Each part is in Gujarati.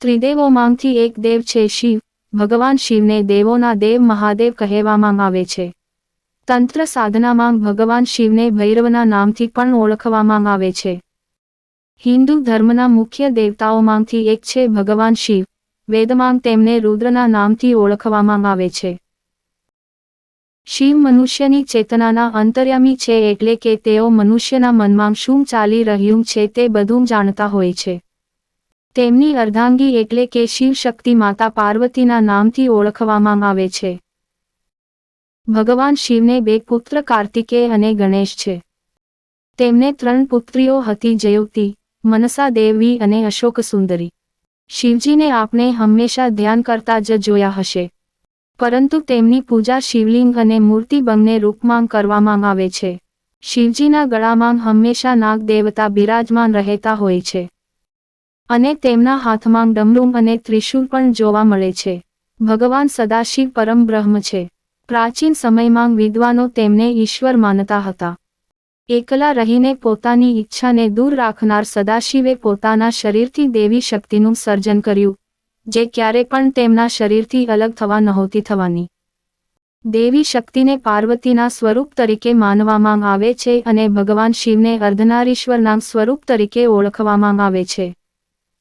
ત્રિદેવોમાંથી એક દેવ છે શિવ. ભગવાન શિવને દેવોના દેવ મહાદેવ કહેવામાં આવે છે. તંત્ર સાધનામાં ભગવાન શિવને ભૈરવના નામથી પણ ઓળખવામાં આવે છે. હિન્દુ ધર્મના મુખ્ય દેવતાઓમાંથી એક છે ભગવાન શિવ. વેદમાં તેમને રુદ્રના નામથી ઓળખવામાં આવે છે. શિવ મનુષ્યની ચેતનાના અંતર્યામી છે એટલે કે તેઓ મનુષ્યના મનમાં શું ચાલી રહ્યું છે તે બધું જાણતા હોય છે. તેમની અર્ધાંગી એટલે કે શિવ શક્તિ માતા પાર્વતીના નામથી ઓળખવામાં આવે છે. ભગવાન શિવને બે પુત્ર કાર્તિકેય અને ગણેશ છે. તેમને ત્રણ પુત્રીઓ હતી જયુતી મનસા દેવી અને અશોક સુંદરી. શિવજીને આપણે હંમેશા ધ્યાન કરતા જ જોયા હશે. પરંતુ તેમની પૂજા શિવલિંગ અને મૂર્તિ બંને રૂપમાં કરવામાં આવે છે. શિવજીના ગળામાં હંમેશા નાગ દેવતા બિરાજમાન રહેતા હોય છે. અને તેમના હાથમાં ડમરૂમ અને ત્રિશુલ પણ જોવા મળે છે. ભગવાન સદાશિવ પરમ બ્રહ્મ છે. પ્રાચીન સમયમાં વિદ્વાનો તેમને ઈશ્વર માનતા હતા. એકલા રહીને પોતાની ઈચ્છાને દૂર રાખનાર સદાશિવે પોતાના શરીરથી દેવી શક્તિનું સર્જન કર્યું, જે ક્યારે પણ તેમના શરીરથી અલગ થવા નહોતી થવાની. દેવી શક્તિને પાર્વતીના સ્વરૂપ તરીકે માનવામાં આવે છે અને ભગવાન શિવને અર્ધનારીશ્વરના સ્વરૂપ તરીકે ઓળખવામાં આવે છે.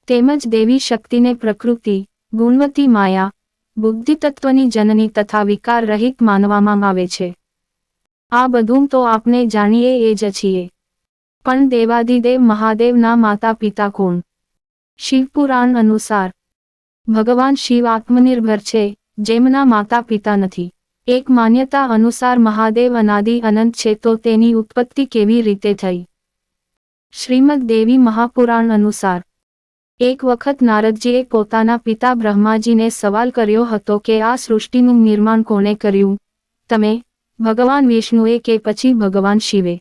તેમજ દેવી શક્તિને પ્રકૃતિ ગુણવતી માયા, બુદ્ધિતત્વની જનની તથા વિકાર રહિત માનવામાં આવે છે. આ બધું તો આપણે જાણીએ એ જ છીએ. પણ દેવાધિદેવ મહાદેવના માતા પિતા કોણ શિવપુરાણ અનુસાર, ભગવાન શિવ આત્મનિર્ભર છે, જેમના માતા પિતા નથી. એક માન્યતા અનુસાર મહાદેવ અનાદિ અનંત છે તો તેની ઉત્પત્તિ કેવી રીતે થઈ? શ્રીમદ દેવી મહાપુરાણ અનુસાર એક વખત નારદજીએ પોતાના પિતા બ્રહ્માજીને સવાલ કર્યો હતો કે આ સૃષ્ટિનું નિર્માણ કોણે કર્યું? તમે, ભગવાન વિષ્ણુએ કે પછી ભગવાન શિવે?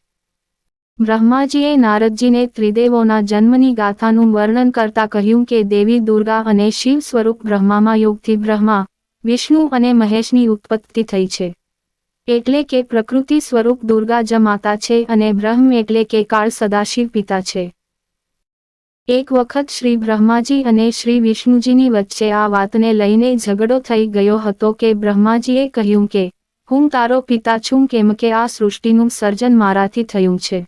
બ્રહ્માજીએ નારદજીને ત્રિદેવોના જન્મની ગાથાનું વર્ણન કરતા કહ્યું કે દેવી દુર્ગા અને શિવ સ્વરૂપ બ્રહ્મામાં યોગથી બ્રહ્મા, વિષ્ણુ અને મહેશની ઉત્પત્તિ થઈ છે. એટલે કે પ્રકૃતિ સ્વરૂપ દુર્ગા જ માતા છે અને બ્રહ્મ એટલે કે કાળ સદાશિવ પિતા છે. એક વખત શ્રી બ્રહ્માજી અને શ્રી વિષ્ણુજીની વચ્ચે આ વાતને લઈને ઝઘડો થઈ ગયો હતો કે બ્રહ્માજીએ કહ્યું કે, હું તારો પિતા છું, કેમ કે આ સૃષ્ટિનું સર્જન મારાથી થયું છે.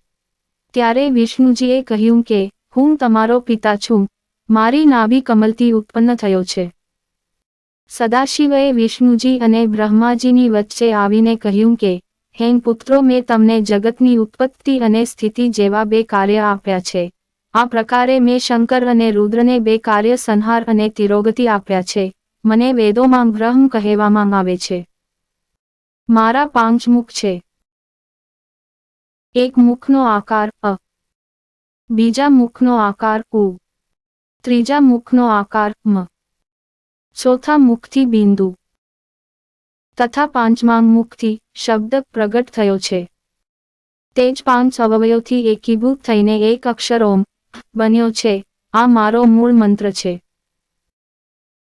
ત્યારે વિષ્ણુજીએ કહ્યું કે, હું તમારો પિતા છું. મારી નાભી કમલથી ઉત્પન્ન થયો છે. સદાશિવએ વિષ્ણુજી અને બ્રહ્માજીની વચ્ચે આવીને કહ્યું કે હેન પુત્રો, મેં તમને જગતની ઉત્પત્તિ અને સ્થિતિ જેવા બે કાર્ય આપ્યા છે. આ પ્રકારે મેં શંકર અને રુદ્રને બે કાર્ય સંહાર અને તિરોગતિ આપ્યા છે. મને વેદોમાં બ્રહ્મ કહેવામાં આવે છે. મારા પાંચ મુખ છે. એક મુખનો આકાર, અ. બીજા મુખનો આકાર, ઉ. ત્રીજા મુખનો આકાર, મ. ચોથા મુખથી બિંદુ. તથા પાંચમા મુખથી શબ્દ પ્રગટ થયો છે. તે જ પાંચ અવયવથી એકીભૂત થઈને એક અક્ષર ઓમ બન્યો છે. આ મારો મૂળ મંત્ર છે.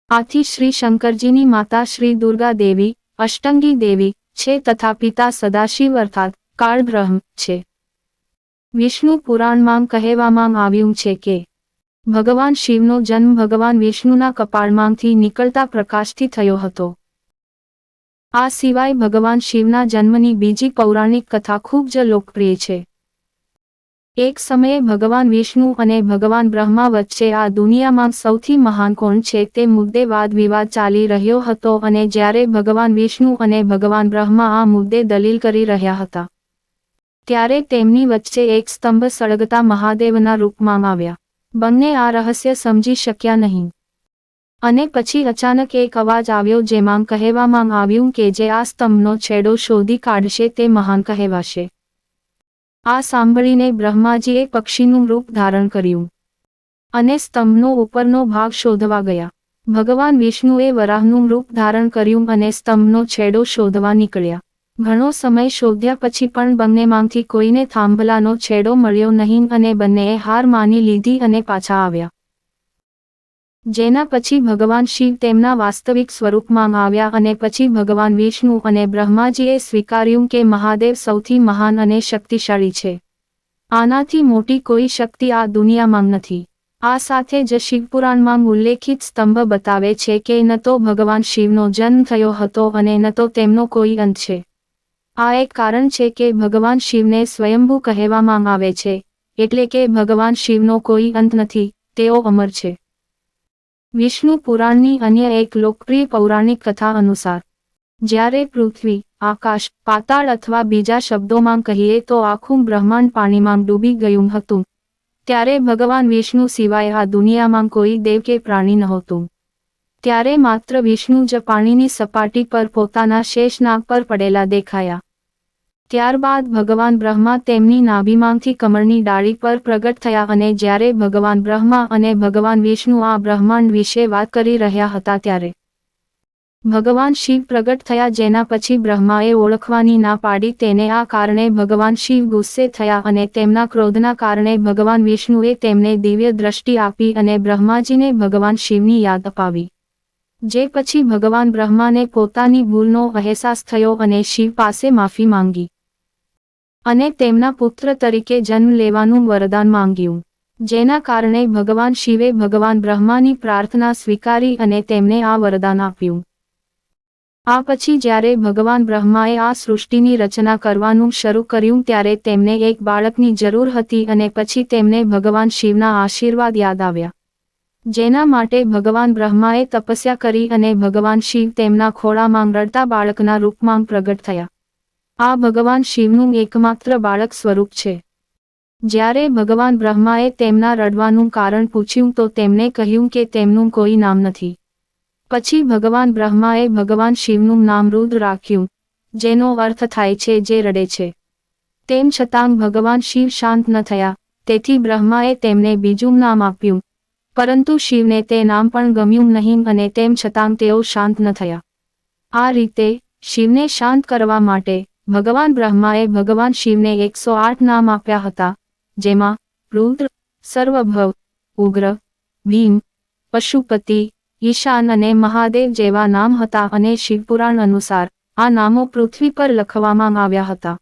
આથી શ્રી શંકરજીની માતા શ્રી દુર્ગા દેવી, અષ્ટંગી દેવી, છે તથા પિતા સદાશિવ અર્થાત કાળ છે. વિષ્ણુ પુરાણમાં કહેવામાં આવ્યું છે કે, ભગવાન શિવનો જન્મ ભગવાન વિષ્ણુના કપાળમાંથી નીકળતા પ્રકાશથી થયો હતો. આ સિવાય ભગવાન શિવના જન્મની બીજી પૌરાણિક કથા ખૂબ જ લોકપ્રિય છે. એક સમયે ભગવાન વિષ્ણુ અને ભગવાન બ્રહ્મા વચ્ચે આ દુનિયામાં સૌથી મહાન કોણ છે તે મુદ્દે વાદ વિવાદ ચાલી રહ્યો હતો અને જ્યારે ભગવાન વિષ્ણુ અને ભગવાન બ્રહ્મા આ મુદ્દે દલીલ કરી રહ્યા હતા, ત્યારે તેમની વચ્ચે એક સ્તંભ સળગતા મહાદેવના રૂપમાં આવ્યા. બંને આ રહસ્ય સમજી શક્યા નહીં. અને પછી અચાનક એક અવાજ આવ્યો જેમાં કહેવામાં આવ્યું કે જે આ સ્તંભનો છેડો શોધી કાઢશે તે મહાન કહેવાશે. આ સાંભળીને બ્રહ્માજીએ પક્ષીનું રૂપ ધારણ કર્યું અને સ્તંભનો ઉપરનો ભાગ શોધવા ગયા. ભગવાન વિષ્ણુએ વરાહનું રૂપ ધારણ કર્યું અને સ્તંભનો છેડો શોધવા નીકળ્યા. ઘણો સમય શોધ્યા પછી પણ બંનેમાંથી કોઈને થાંભલાનો છેડો મળ્યો નહીં અને બંનેએ હાર માની લીધી અને પાછા આવ્યા. જેના પછી ભગવાન શિવ તેમના વાસ્તવિક સ્વરૂપમાં આવ્યા અને પછી ભગવાન વિષ્ણુ અને બ્રહ્માજીએ સ્વીકાર્યું કે મહાદેવ સૌથી મહાન અને શક્તિશાળી છે. આનાથી મોટી કોઈ શક્તિ આ દુનિયામાં નથી. આ સાથે જ શિવપુરાણમાં ઉલ્લેખિત સ્તંભ બતાવે છે કે ન તો ભગવાન શિવનો જન્મ થયો હતો અને ન તો તેમનો કોઈ અંત છે. આ એક કારણ છે કે ભગવાન શિવને સ્વયંભૂ કહેવામાં આવે છે, એટલે કે ભગવાન શિવનો કોઈ અંત નથી, તેઓ અમર છે. વિષ્ણુ પુરાણની અન્ય એક લોકપ્રિય પૌરાણિક કથા અનુસાર, જ્યારે પૃથ્વી, આકાશ, પાતાળ અથવા બીજા શબ્દોમાં કહીએ તો આખું બ્રહ્માંડ પાણીમાં ડૂબી ગયું હતું. ત્યારે ભગવાન વિષ્ણુ સિવાય આ દુનિયામાં કોઈ દેવ કે પ્રાણી નહોતું. ત્યારે માત્ર વિષ્ણુ જ પાણીની સપાટી પર પોતાના શેષ નાગ પર પડેલા દેખાયા. ત્યારબાદ ભગવાન બ્રહ્મા તેમની નાભિમાંથી કમળની ડાળી પર પ્રગટ થયા અને જ્યારે ભગવાન બ્રહ્મા અને ભગવાન વિષ્ણુ આ બ્રહ્માંડ વિશે વાત કરી રહ્યા હતા ત્યારે ભગવાન શિવ પ્રગટ થયા જેના પછી બ્રહ્માએ ઓળખવાની ના પાડી તેને આ કારણે ભગવાન શિવ ગુસ્સે થયા અને તેમના ક્રોધના કારણે ભગવાન વિષ્ણુએ તેમને દિવ્ય દ્રષ્ટિ આપી અને બ્રહ્માજીને ભગવાન શિવની યાદ અપાવી. જે પછી ભગવાન બ્રહ્માને પોતાની ભૂલનો અહેસાસ થયો અને શિવ પાસે માફી માંગી. અને તેમના પુત્ર તરીકે જન્મ લેવાનું વરદાન માંગ્યું. જેના કારણે ભગવાન શિવે ભગવાન બ્રહ્માની પ્રાર્થના સ્વીકારી અને તેમને આ વરદાન આપ્યું. આ પછી જ્યારે ભગવાન બ્રહ્માએ આ સૃષ્ટિની રચના કરવાનું શરૂ કર્યું ત્યારે તેમને એક બાળકની જરૂર હતી અને પછી તેમને ભગવાન શિવના આશીર્વાદ યાદ આવ્યા. જેના માટે ભગવાન બ્રહ્માએ તપસ્યા કરી અને ભગવાન શિવ તેમના ખોળામાં રડતા બાળકના રૂપમાં પ્રગટ થયા. આ ભગવાન શિવનું એકમાત્ર બાળક સ્વરૂપ છે. જ્યારે ભગવાન બ્રહ્માએ તેમના રડવાનું કારણ પૂછ્યું તો તેમણે કહ્યું કે તેમનું કોઈ નામ નથી. પછી ભગવાન બ્રહ્માએ ભગવાન શિવનું નામ રુદ્ર રાખ્યું, જેનો અર્થ થાય છે જે રડે છે. તેમ છતાં ભગવાન શિવ શાંત ન થયા, તેથી બ્રહ્માએ તેમને બીજું નામ આપ્યું. પરંતુ શિવને તે નામ પણ ગમ્યું નહીં અને તેમ છતાં તેઓ શાંત ન થયા. આ રીતે શિવને શાંત કરવા માટે ભગવાન બ્રહ્માએ ભગવાન શિવને એકસો આઠ નામ આપ્યા હતા, જેમાં રુદ્ર, સર્વભવ, ઉગ્ર, ભીમ, પશુપતિ, ઈશાન અને મહાદેવ જેવા નામ હતા અને શિવપુરાણ અનુસાર આ નામો પૃથ્વી પર લખવામાં આવ્યા હતા.